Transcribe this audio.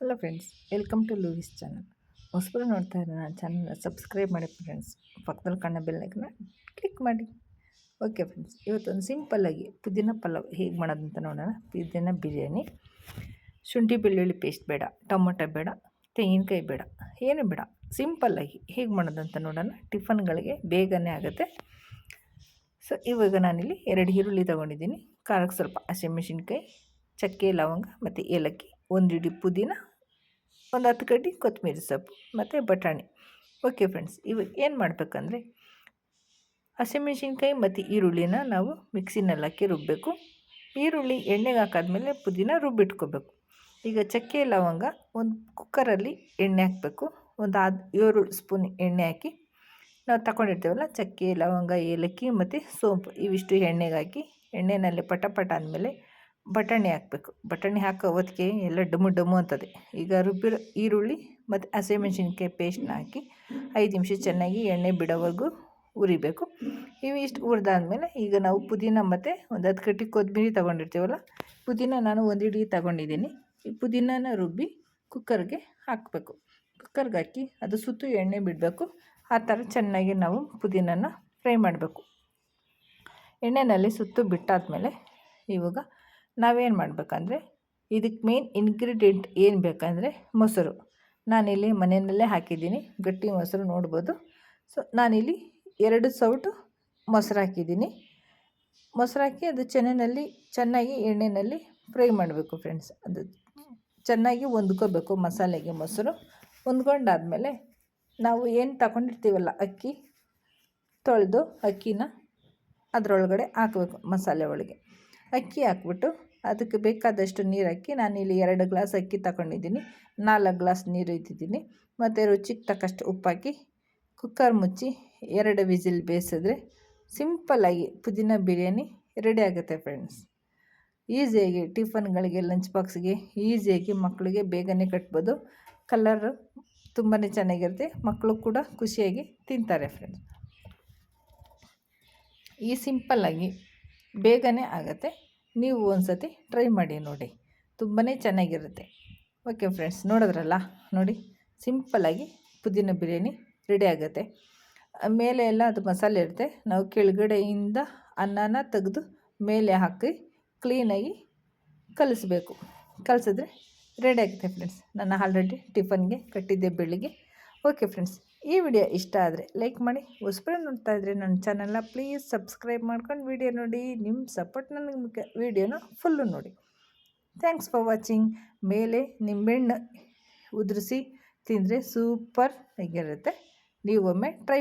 Hello friends, welcome to Louis channel. ಹೊಸಬರು ನೋಡ್ತಾ ಇರೋ ನನ್ನ ಚಾನಲ್ನ ಸಬ್ಸ್ಕ್ರೈಬ್ ಮಾಡಿ ಫ್ರೆಂಡ್ಸ್. ಪಕ್ಕದಲ್ಲಿ ಕಣ್ಣ ಬೆಲ್ಲೈಕನ್ನ ಕ್ಲಿಕ್ ಮಾಡಿ. ಓಕೆ ಫ್ರೆಂಡ್ಸ್ ಇವತ್ತೊಂದು ಸಿಂಪಲ್ಲಾಗಿ ಪುದೀನ ಪಲಾವ್ ಹೇಗೆ ಮಾಡೋದು ಅಂತ ನೋಡೋಣ. ಪುದೀನ ಬಿರಿಯಾನಿ, ಶುಂಠಿ ಬೆಳ್ಳುಳ್ಳಿ ಪೇಸ್ಟ್ ಬೇಡ, ಟೊಮೊಟೊ ಬೇಡ, ತೆಂಗಿನಕಾಯಿ ಬೇಡ, ಏನು ಬೇಡ. ಸಿಂಪಲ್ಲಾಗಿ ಹೇಗೆ ಮಾಡೋದು ಅಂತ ನೋಡೋಣ. ಟಿಫನ್ಗಳಿಗೆ ಬೇಗನೆ ಆಗುತ್ತೆ. ಸೊ ಇವಾಗ ನಾನಿಲ್ಲಿ ಎರಡು ಈರುಳ್ಳಿ ತೊಗೊಂಡಿದ್ದೀನಿ. ಖಾರಕ್ಕೆ ಸ್ವಲ್ಪ ಹಸಿಮೆಣಸಿನ್ಕಾಯಿ, ಚಕ್ಕೆ, ಲವಂಗ ಮತ್ತು ಏಲಕ್ಕಿ, ಒಂದು ಹಿಡಿ ಪುದೀನ ಒಂದು ಹತ್ತು ಕಡ್ಡಿ ಕೊತ್ತಂಬರಿ ಸೊಪ್ಪು ಮತ್ತು ಬಟಾಣಿ. ಓಕೆ ಫ್ರೆಂಡ್ಸ್ ಇವಾಗ ಏನು ಮಾಡಬೇಕಂದ್ರೆ ಹಸಿಮೆಣ್ಸಿನ್ಕಾಯಿ ಮತ್ತು ಈರುಳ್ಳಿನ ನಾವು ಮಿಕ್ಸಿನಲ್ಲಿ ಹಾಕಿ ರುಬ್ಬಬೇಕು ಈರುಳ್ಳಿ ಎಣ್ಣೆಗೆ ಹಾಕಾದ್ಮೇಲೆ ಪುದೀನ ರುಬ್ಬಿಟ್ಕೋಬೇಕು. ಈಗ ಚಕ್ಕೆ ಲವಂಗ ಒಂದು ಕುಕ್ಕರಲ್ಲಿ ಎಣ್ಣೆ ಹಾಕಬೇಕು. ಒಂದು ಆದ ಏಳು ಸ್ಪೂನ್ ಎಣ್ಣೆ ಹಾಕಿ ನಾವು ತಗೊಂಡಿರ್ತೇವಲ್ಲ ಚಕ್ಕೆ, ಲವಂಗ, ಏಲಕ್ಕಿ ಮತ್ತು ಸೋಂಪು ಇವಿಷ್ಟು ಎಣ್ಣೆಗೆ ಹಾಕಿ ಎಣ್ಣೆನಲ್ಲಿ ಪಟ ಪಟ ಆದಮೇಲೆ ಬಟಾಣಿ ಹಾಕಬೇಕು. ಬಟಾಣಿ ಹಾಕೋ ಹೊತ್ತಿಗೆ ಎಲ್ಲ ಡಮು ಡಮ್ಮು ಅಂತದೆ. ಈಗ ರುಬ್ಬಿರೋ ಈರುಳ್ಳಿ ಮತ್ತು ಹಸಿಮೆಣ್ಸಿನ್ಕಾಯಿ ಪೇಸ್ಟ್ನ ಹಾಕಿ ಐದು ನಿಮಿಷ ಚೆನ್ನಾಗಿ ಎಣ್ಣೆ ಬಿಡೋವರೆಗೂ ಉರಿಬೇಕು ಇವು ಇಷ್ಟು ಹುರಿದಾದ್ಮೇಲೆ ಈಗ ನಾವು ಪುದೀನ ಮತ್ತು ಒಂದು ಹತ್ತು ಕಟ್ಟಿ ಕೊತ್ತಂಬರಿ ತೊಗೊಂಡಿರ್ತೀವಲ್ಲ, ಪುದೀನ ನಾನು ಒಂದು ಹಿಡಿ ತಗೊಂಡಿದ್ದೀನಿ. ಈ ಪುದೀನನ ರುಬ್ಬಿ ಕುಕ್ಕರ್ಗೆ ಹಾಕಬೇಕು. ಕುಕ್ಕರ್ಗೆ ಹಾಕಿ ಅದು ಸುತ್ತು ಎಣ್ಣೆ ಬಿಡಬೇಕು. ಆ ಥರ ಚೆನ್ನಾಗಿ ನಾವು ಪುದೀನನ ಫ್ರೈ ಮಾಡಬೇಕು. ಎಣ್ಣೆಯಲ್ಲಿ ಸುತ್ತು ಬಿಟ್ಟಾದಮೇಲೆ ಇವಾಗ ನಾವೇನು ಮಾಡಬೇಕಂದ್ರೆ ಇದಕ್ಕೆ ಮೇನ್ ಇಂಗ್ರೀಡಿಯೆಂಟ್ ಏನು ಬೇಕಂದರೆ ಮೊಸರು. ನಾನಿಲ್ಲಿ ಮನೆಯಲ್ಲೇ ಹಾಕಿದ್ದೀನಿ, ಗಟ್ಟಿ ಮೊಸರು ನೋಡ್ಬೋದು. ಸೊ ನಾನಿಲ್ಲಿ ಎರಡು ಸೌಟು ಮೊಸರು ಹಾಕಿದ್ದೀನಿ. ಮೊಸರು ಹಾಕಿ ಅದು ಚೆನ್ನೆಯಲ್ಲಿ ಚೆನ್ನಾಗಿ ಎಣ್ಣೆಯಲ್ಲಿ ಫ್ರೈ ಮಾಡಬೇಕು ಫ್ರೆಂಡ್ಸ್ ಅದು ಚೆನ್ನಾಗಿ ಹೊಂದ್ಕೋಬೇಕು ಮಸಾಲೆಗೆ ಮೊಸರು. ಹೊಂದ್ಕೊಂಡಾದಮೇಲೆ ನಾವು ಏನು ತಗೊಂಡಿರ್ತೀವಲ್ಲ, ಅಕ್ಕಿ ತೊಳೆದು ಅಕ್ಕಿನ ಅದರೊಳಗಡೆ ಹಾಕಬೇಕು ಮಸಾಲೆ ಒಳಗೆ. ಅಕ್ಕಿ ಹಾಕ್ಬಿಟ್ಟು ಅದಕ್ಕೆ ಬೇಕಾದಷ್ಟು ನೀರು ಹಾಕಿ ನಾನಿಲ್ಲಿ ಎರಡು ಗ್ಲಾಸ್ ಅಕ್ಕಿ ತಗೊಂಡಿದ್ದೀನಿ. ನಾಲ್ಕು ಗ್ಲಾಸ್ ನೀರು ಇದ್ದಿದ್ದೀನಿ ಮತ್ತು ರುಚಿಗೆ ತಕ್ಕಷ್ಟು ಉಪ್ಪಾಕಿ ಕುಕ್ಕರ್ ಮುಚ್ಚಿ ಎರಡು ವಿಸಿಲ್ ಬೇಯಿಸಿದ್ರೆ ಸಿಂಪಲ್ಲಾಗಿ ಪುದೀನ ಬಿರಿಯಾನಿ ರೆಡಿ ಆಗುತ್ತೆ ಫ್ರೆಂಡ್ಸ್. ಈಸಿಯಾಗಿ ಟಿಫನ್ಗಳಿಗೆ, ಲಂಚ್ ಬಾಕ್ಸ್ಗೆ ಈಸಿಯಾಗಿ ಮಕ್ಕಳಿಗೆ ಬೇಗನೆ ಕಟ್ಬೋದು. ಕಲರು ತುಂಬಾ ಚೆನ್ನಾಗಿರುತ್ತೆ. ಮಕ್ಕಳು ಕೂಡ ಖುಷಿಯಾಗಿ ತಿಂತಾರೆ ಫ್ರೆಂಡ್ಸ್. ಈ ಸಿಂಪಲ್ಲಾಗಿ ಬೇಗನೆ ಆಗುತ್ತೆ. ನೀವು ಒಂದು ಸತಿ ಟ್ರೈ ಮಾಡಿ ನೋಡಿ. ತುಂಬಾ ಚೆನ್ನಾಗಿರುತ್ತೆ. ಓಕೆ ಫ್ರೆಂಡ್ಸ್ ನೋಡಿದ್ರಲ್ಲ? ನೋಡಿ ಸಿಂಪಲ್ಲಾಗಿ ಪುದೀನ ಬಿರಿಯಾನಿ ರೆಡಿ ಆಗುತ್ತೆ. ಮೇಲೆ ಎಲ್ಲ ಅದು ಮಸಾಲೆ ಇರುತ್ತೆ. ನಾವು ಕೆಳಗಡೆಯಿಂದ ಅನ್ನನ ತೆಗೆದು ಮೇಲೆ ಹಾಕಿ ಕ್ಲೀನಾಗಿ ಕಲಿಸ್ಬೇಕು. ಕಲಿಸಿದ್ರೆ ರೆಡಿ ಆಗುತ್ತೆ ಫ್ರೆಂಡ್ಸ್ ನಾನು ಆಲ್ರೆಡಿ ಟಿಫನ್ಗೆ ಕಟ್ಟಿದ್ದೆ ಬೆಳಿಗ್ಗೆ. ಓಕೆ ಫ್ರೆಂಡ್ಸ್ ಈ ವಿಡಿಯೋ ಇಷ್ಟ ಆದರೆ ಲೈಕ್ ಮಾಡಿ, ಹೊಸಬ್ರೆ ನೋಡ್ತಾ ಇದ್ರೆ ನನ್ನ ಚಾನಲ್ನ ಪ್ಲೀಸ್ ಸಬ್ಸ್ಕ್ರೈಬ್ ಮಾಡ್ಕೊಂಡು ವಿಡಿಯೋ ನೋಡಿ. ನಿಮ್ಮ ಸಪೋರ್ಟ್ ನನಗೆ ವಿಡಿಯೋನ ಫುಲ್ಲು ನೋಡಿ. ಥ್ಯಾಂಕ್ಸ್ ಫಾರ್ ವಾಚಿಂಗ್ ಮೇಲೆ ನಿಂಬೆಹಣ್ಣು ಉದುರಿಸಿ ತಿಂದರೆ ಸೂಪರ್ ಆಗಿರುತ್ತೆ. ನೀವೊಮ್ಮೆ ಟ್ರೈ